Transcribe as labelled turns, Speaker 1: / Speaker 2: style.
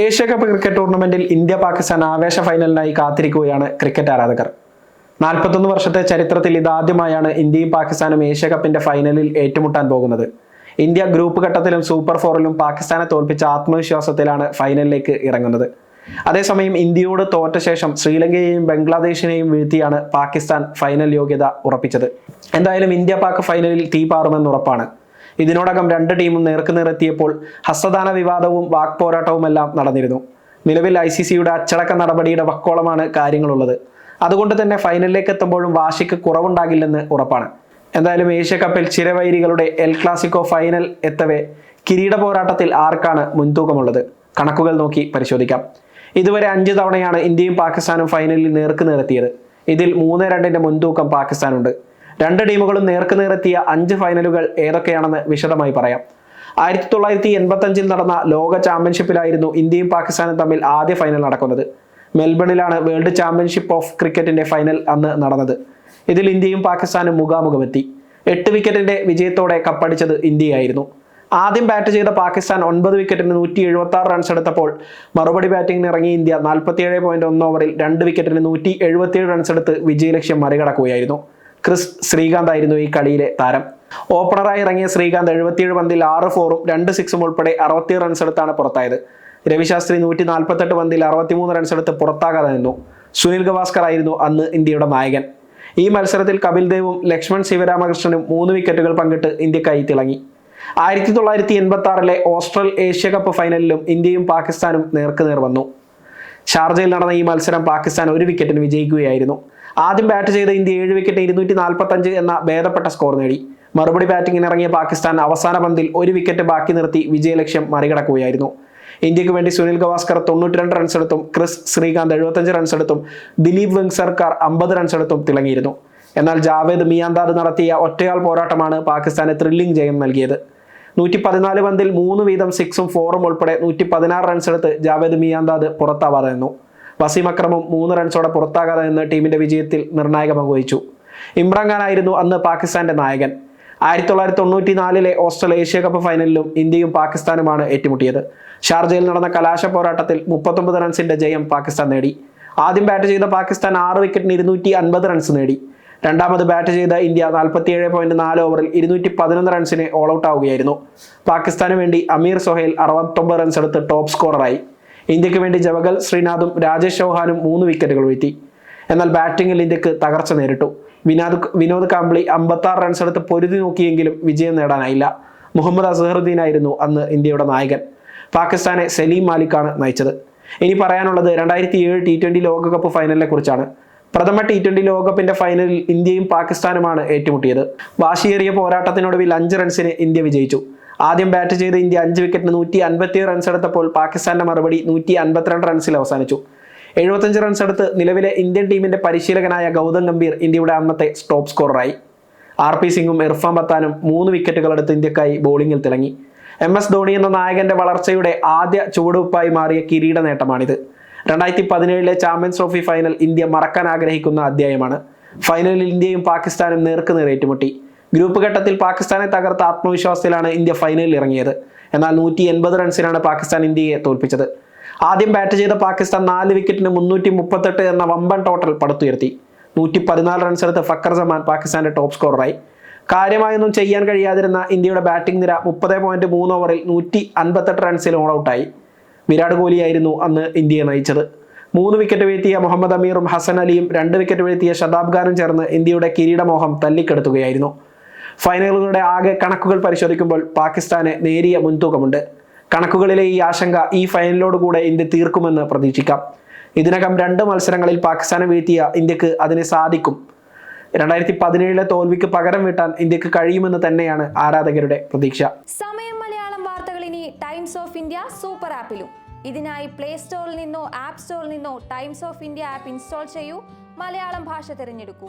Speaker 1: Asia cup cricket ടൂർണമെന്റിൽ India Pakistan ആവേശ ഫൈനലിനായി കാത്തിരിക്കുകയാണ് ക്രിക്കറ്റ് ആരാധകർ. നാൽപ്പത്തൊന്ന് വർഷത്തെ ചരിത്രത്തിൽ ഇതാദ്യമായാണ് ഇന്ത്യയും പാകിസ്ഥാനും ഏഷ്യ കപ്പിന്റെ ഫൈനലിൽ ഏറ്റുമുട്ടാൻ പോകുന്നത്. ഇന്ത്യ ഗ്രൂപ്പ് ഘട്ടത്തിലും സൂപ്പർ ഫോറിലും പാകിസ്ഥാനെ തോൽപ്പിച്ച ആത്മവിശ്വാസത്തിലാണ് ഫൈനലിലേക്ക് ഇറങ്ങുന്നത്. അതേസമയം ഇന്ത്യയോട് തോറ്റ ശേഷം ശ്രീലങ്കയെയും ബംഗ്ലാദേശിനെയും വീഴ്ത്തിയാണ് പാകിസ്ഥാൻ ഫൈനൽ യോഗ്യത ഉറപ്പിച്ചത്. എന്തായാലും ഇന്ത്യ പാക് ഫൈനലിൽ തീ പാറുമെന്ന് ഉറപ്പാണ്. ഇതിനോടകം രണ്ട് ടീമും നേർക്കുനേറെത്തിയപ്പോൾ ഹസ്തദാന വിവാദവും വാക്പോരാട്ടവുമെല്ലാം നടന്നിരുന്നു. നിലവിൽ ഐ സി സിയുടെ അച്ചടക്ക നടപടിയുടെ വക്കോളമാണ് കാര്യങ്ങളുള്ളത്. അതുകൊണ്ട് തന്നെ ഫൈനലിലേക്ക് എത്തുമ്പോഴും വാശിക്ക് കുറവുണ്ടാകില്ലെന്ന് ഉറപ്പാണ്. എന്തായാലും ഏഷ്യ കപ്പിൽ ചിരവൈരികളുടെ എൽ ക്ലാസിക്കോ ഫൈനൽ എത്തവേ കിരീട പോരാട്ടത്തിൽ ആർക്കാണ് മുൻതൂക്കമുള്ളത്? കണക്കുകൾ നോക്കി പരിശോധിക്കാം. ഇതുവരെ അഞ്ച് തവണയാണ് ഇന്ത്യയും പാകിസ്ഥാനും ഫൈനലിൽ നേർക്ക് നിർത്തിയത് ഇതിൽ മൂന്ന് രണ്ടിന്റെ മുൻതൂക്കം പാകിസ്ഥാനുണ്ട്. രണ്ട് ടീമുകളും നേർക്ക് നേരെത്തിയ അഞ്ച് ഫൈനലുകൾ ഏതൊക്കെയാണെന്ന് വിശദമായി പറയാം. ആയിരത്തി തൊള്ളായിരത്തി എൺപത്തഞ്ചിൽ നടന്ന ലോക ചാമ്പ്യൻഷിപ്പിലായിരുന്നു ഇന്ത്യയും പാകിസ്ഥാനും തമ്മിൽ ആദ്യ ഫൈനൽ നടക്കുന്നത്. മെൽബണിലാണ് വേൾഡ് ചാമ്പ്യൻഷിപ്പ് ഓഫ് ക്രിക്കറ്റിന്റെ ഫൈനൽ അന്ന് നടന്നത്. ഇതിൽ ഇന്ത്യയും പാകിസ്ഥാനും മുഖാമുഖമെത്തി. എട്ട് വിക്കറ്റിന്റെ വിജയത്തോടെ കപ്പടിച്ചത് ഇന്ത്യയായിരുന്നു. ആദ്യം ബാറ്റ് ചെയ്ത പാകിസ്ഥാൻ ഒൻപത് വിക്കറ്റിന് നൂറ്റി എഴുപത്തി ആറ് റൺസ് എടുത്തപ്പോൾ മറുപടി ബാറ്റിംഗിന് ഇറങ്ങിയ ഇന്ത്യ നാൽപ്പത്തിയേഴ് പോയിന്റ് ഒന്ന് ഓവറിൽ രണ്ട് വിക്കറ്റിന് നൂറ്റി എഴുപത്തിയേഴ് റൺസ് എടുത്ത് വിജയലക്ഷ്യം മറികടക്കുകയായിരുന്നു. ക്രിസ് ശ്രീകാന്ത് ആയിരുന്നു ഈ കളിയിലെ താരം. ഓപ്പണറായി ഇറങ്ങിയ ശ്രീകാന്ത് എഴുപത്തിയേഴ് പന്തിൽ ആറ് ഫോറും രണ്ട് സിക്സും ഉൾപ്പെടെ അറുപത്തിയേഴ് റൺസ് എടുത്താണ് പുറത്തായത്. രവിശാസ്ത്രി നൂറ്റി നാൽപ്പത്തെട്ട് പന്തിൽ അറുപത്തിമൂന്ന് റൺസ് എടുത്ത് പുറത്താകാതെ നിന്നു. സുനിൽ ഗവാസ്കർ ആയിരുന്നു അന്ന് ഇന്ത്യയുടെ നായകൻ. ഈ മത്സരത്തിൽ കപിൽ ദേവും ലക്ഷ്മൺ ശിവരാമകൃഷ്ണനും മൂന്ന് വിക്കറ്റുകൾ പങ്കിട്ട് ഇന്ത്യക്കായി തിളങ്ങി. ആയിരത്തി തൊള്ളായിരത്തി എൺപത്തി ആറിലെ ഓസ്ട്രൽ ഏഷ്യ കപ്പ് ഫൈനലിലും ഇന്ത്യയും പാകിസ്ഥാനും നേർക്കുനേർ വന്നു. ഷാർജയിൽ നടന്ന ഈ മത്സരം പാകിസ്ഥാൻ ഒരു വിക്കറ്റിന് വിജയിക്കുകയായിരുന്നു. ആദ്യം ബാറ്റ് ചെയ്ത ഇന്ത്യ ഏഴ് വിക്കറ്റ് ഇരുന്നൂറ്റി നാൽപ്പത്തഞ്ച് എന്ന ഭേദപ്പെട്ട സ്കോർ നേടി. മറുപടി ബാറ്റിംഗിന് ഇറങ്ങിയ പാകിസ്ഥാൻ അവസാന പന്തിൽ ഒരു വിക്കറ്റ് ബാക്കി നിർത്തി വിജയലക്ഷ്യം മറികടക്കുകയായിരുന്നു. ഇന്ത്യയ്ക്ക് വേണ്ടി സുനിൽ ഗവാസ്കർ തൊണ്ണൂറ്റി രണ്ട് റൺസ് എടുത്തും ക്രിസ് ശ്രീകാന്ത് എഴുപത്തഞ്ച് റൺസ് എടുത്തും ദിലീപ് വെങ്സർക്കാർ അമ്പത് റൺസ് എടുത്തും തിളങ്ങിയിരുന്നു. എന്നാൽ ജാവേദ് മിയാന്താദ് നടത്തിയ ഒറ്റയാൾ പോരാട്ടമാണ് പാകിസ്ഥാന് ത്രില്ലിംഗ് ജയം നൽകിയത്. നൂറ്റി പതിനാല് പന്തിൽ മൂന്ന് വീതം സിക്സും ഫോറും ഉൾപ്പെടെ നൂറ്റി പതിനാറ് റൺസ് എടുത്ത് ജാവേദ് മിയാന്താദ് പുറത്താവാതെ നിന്നു. വസീം അക്രമും മൂന്ന് റൺസോടെ പുറത്താകാതെ നിന്ന് ടീമിന്റെ വിജയത്തിൽ നിർണായക പങ്കുവഹിച്ചു ഇമ്രാൻ ആയിരുന്നു അന്ന് പാകിസ്ഥാന്റെ നായകൻ. ആയിരത്തി തൊള്ളായിരത്തി തൊണ്ണൂറ്റി നാലിലെ ഓസ്ട്രേലിയ കപ്പ് ഫൈനലിലും ഇന്ത്യയും പാകിസ്ഥാനുമാണ് ഏറ്റുമുട്ടിയത്. ഷാർജയിൽ നടന്ന കലാശ പോരാട്ടത്തിൽ മുപ്പത്തൊമ്പത് റൺസിന്റെ ജയം പാകിസ്ഥാൻ നേടി. ആദ്യം ബാറ്റ് ചെയ്ത പാകിസ്ഥാൻ ആറ് വിക്കറ്റിന് ഇരുന്നൂറ്റി അൻപത് റൺസ് നേടി. രണ്ടാമത് ബാറ്റ് ചെയ്ത ഇന്ത്യ നാൽപ്പത്തിയേഴ് പോയിന്റ് നാല് ഓവറിൽ ഇരുന്നൂറ്റി പതിനൊന്ന് റൺസിന് ഓൾ ഔട്ട് ആവുകയായിരുന്നു. പാകിസ്ഥാന് വേണ്ടി അമീർ സൊഹൈൽ അറുപത്തൊമ്പത് റൺസ് എടുത്ത് ടോപ്പ് സ്കോററായി ഇന്ത്യയ്ക്ക് വേണ്ടി ജവഗൽ ശ്രീനാഥും രാജേഷ് ചൗഹാനും മൂന്ന് വിക്കറ്റുകൾ വീഴ്ത്തി. എന്നാൽ ബാറ്റിംഗിൽ ഇന്ത്യയ്ക്ക് തകർച്ച നേരിട്ടു. വിനോദ് വിനോദ് കാംബ്ലി അമ്പത്താറ് റൺസ് എടുത്ത് പൊരുതി നോക്കിയെങ്കിലും വിജയം നേടാനായില്ല. മുഹമ്മദ് അസഹറുദ്ദീൻ ആയിരുന്നു അന്ന് ഇന്ത്യയുടെ നായകൻ. പാകിസ്ഥാനെ സലീം മാലിക്കാണ് നയിച്ചത്. ഇനി പറയാനുള്ളത് രണ്ടായിരത്തി ഏഴ് ടി ട്വന്റി ലോകകപ്പ് ഫൈനലിനെ കുറിച്ചാണ്. പ്രഥമ ടി ട്വന്റി ലോകകപ്പിന്റെ ഫൈനലിൽ ഇന്ത്യയും പാകിസ്ഥാനുമാണ് ഏറ്റുമുട്ടിയത്. വാശിയേറിയ പോരാട്ടത്തിനൊടുവിൽ അഞ്ച് റൺസിന് ഇന്ത്യ വിജയിച്ചു. ആദ്യം ബാറ്റ് ചെയ്ത് ഇന്ത്യ അഞ്ച് വിക്കറ്റിന് നൂറ്റി അൻപത്തി റൺസ് എടുത്തപ്പോൾ പാകിസ്ഥാന്റെ മറുപടി നൂറ്റി അൻപത്തിരണ്ട് റൺസിൽ അവസാനിച്ചു. എഴുപത്തഞ്ച് റൺസ് എടുത്ത് നിലവിലെ ഇന്ത്യൻ ടീമിന്റെ പരിശീലകനായ ഗൗതം ഗംഭീർ ഇന്ത്യയുടെ അന്നത്തെ സ്റ്റോപ്പ് സ്കോററായി ആർ പി സിംഗും ഇർഫാൻ പത്താനും മൂന്ന് വിക്കറ്റുകൾ എടുത്ത് ഇന്ത്യക്കായി ബോളിംഗിൽ തിളങ്ങി. എം എസ് ധോണി എന്ന നായകന്റെ വളർച്ചയുടെ ആദ്യ ചുവടുവെപ്പായി മാറിയ കിരീട നേട്ടമാണിത്. രണ്ടായിരത്തി പതിനേഴിലെ ചാമ്പ്യൻസ് ട്രോഫി ഫൈനൽ ഇന്ത്യ മറക്കാൻ ആഗ്രഹിക്കുന്ന അധ്യായമാണ്. ഫൈനലിൽ ഇന്ത്യയും പാകിസ്ഥാനും നേർക്കുനേർ ഏറ്റുമുട്ടി. ഗ്രൂപ്പ് ഘട്ടത്തിൽ പാകിസ്ഥാനെ തകർത്ത ആത്മവിശ്വാസത്തിലാണ് ഇന്ത്യ ഫൈനലിൽ ഇറങ്ങിയത്. എന്നാൽ നൂറ്റി എൺപത് റൺസിനാണ് പാകിസ്ഥാൻ ഇന്ത്യയെ തോൽപ്പിച്ചത്. ആദ്യം ബാറ്റ് ചെയ്ത പാകിസ്ഥാൻ നാല് വിക്കറ്റിന് മുന്നൂറ്റി മുപ്പത്തെട്ട് എന്ന വമ്പൻ ടോട്ടൽ പടുത്തുയർത്തി. നൂറ്റി പതിനാല് റൺസ് എടുത്ത് ഫക്കർ സമാൻ പാകിസ്ഥാന്റെ ടോപ്പ് സ്കോററായി കാര്യമായൊന്നും ചെയ്യാൻ കഴിയാതിരുന്ന ഇന്ത്യയുടെ ബാറ്റിംഗ് നിര മുപ്പത് പോയിന്റ് മൂന്ന് ഓവറിൽ നൂറ്റി അൻപത്തെട്ട് റൺസിൽ ഓൾ ഔട്ടായി വിരാട് കോഹ്ലിയായിരുന്നു അന്ന് ഇന്ത്യയെ നയിച്ചത്. മൂന്ന് വിക്കറ്റ് വീഴ്ത്തിയ മുഹമ്മദ് അമീറും ഹസൻ അലിയും രണ്ട് വിക്കറ്റ് വീഴ്ത്തിയ ഷതാബ് ഖാനും ചേർന്ന് ഇന്ത്യയുടെ കിരീടമോഹം തല്ലിക്കെടുത്തുകയായിരുന്നു. ഫൈനലുകളുടെ ആകെ കണക്കുകൾ പരിശോധിക്കുമ്പോൾ പാകിസ്ഥാന് നേരിയ മുൻതൂക്കമുണ്ട്. കണക്കുകളിലെ ഈ ആശങ്ക ഈ ഫൈനലോട് കൂടെ ഇന്ത്യ തീർക്കുമെന്ന് പ്രതീക്ഷിക്കാം. ഇതിനകം രണ്ട് മത്സരങ്ങളിൽ പാകിസ്ഥാനെ വീഴ്ത്തിയ ഇന്ത്യയ്ക്ക് അതിന് സാധിക്കും. രണ്ടായിരത്തി പതിനേഴിലെ തോൽവിക്ക് പകരം വീട്ടാൻ ഇന്ത്യയ്ക്ക് കഴിയുമെന്ന് തന്നെയാണ് ആരാധകരുടെ പ്രതീക്ഷ.
Speaker 2: സമയം മലയാളം വാർത്തകൾ ഇനി ടൈംസ് ഓഫ് ഇന്ത്യ സൂപ്പർ ആപ്പിലും. ഇതിനായി പ്ലേ സ്റ്റോറിൽ നിന്നോ ആപ്പ് സ്റ്റോറിൽ നിന്നോ Times of India app install ചെയ്യൂ. മലയാളം ഭാഷ തിരഞ്ഞെടുക്കൂ.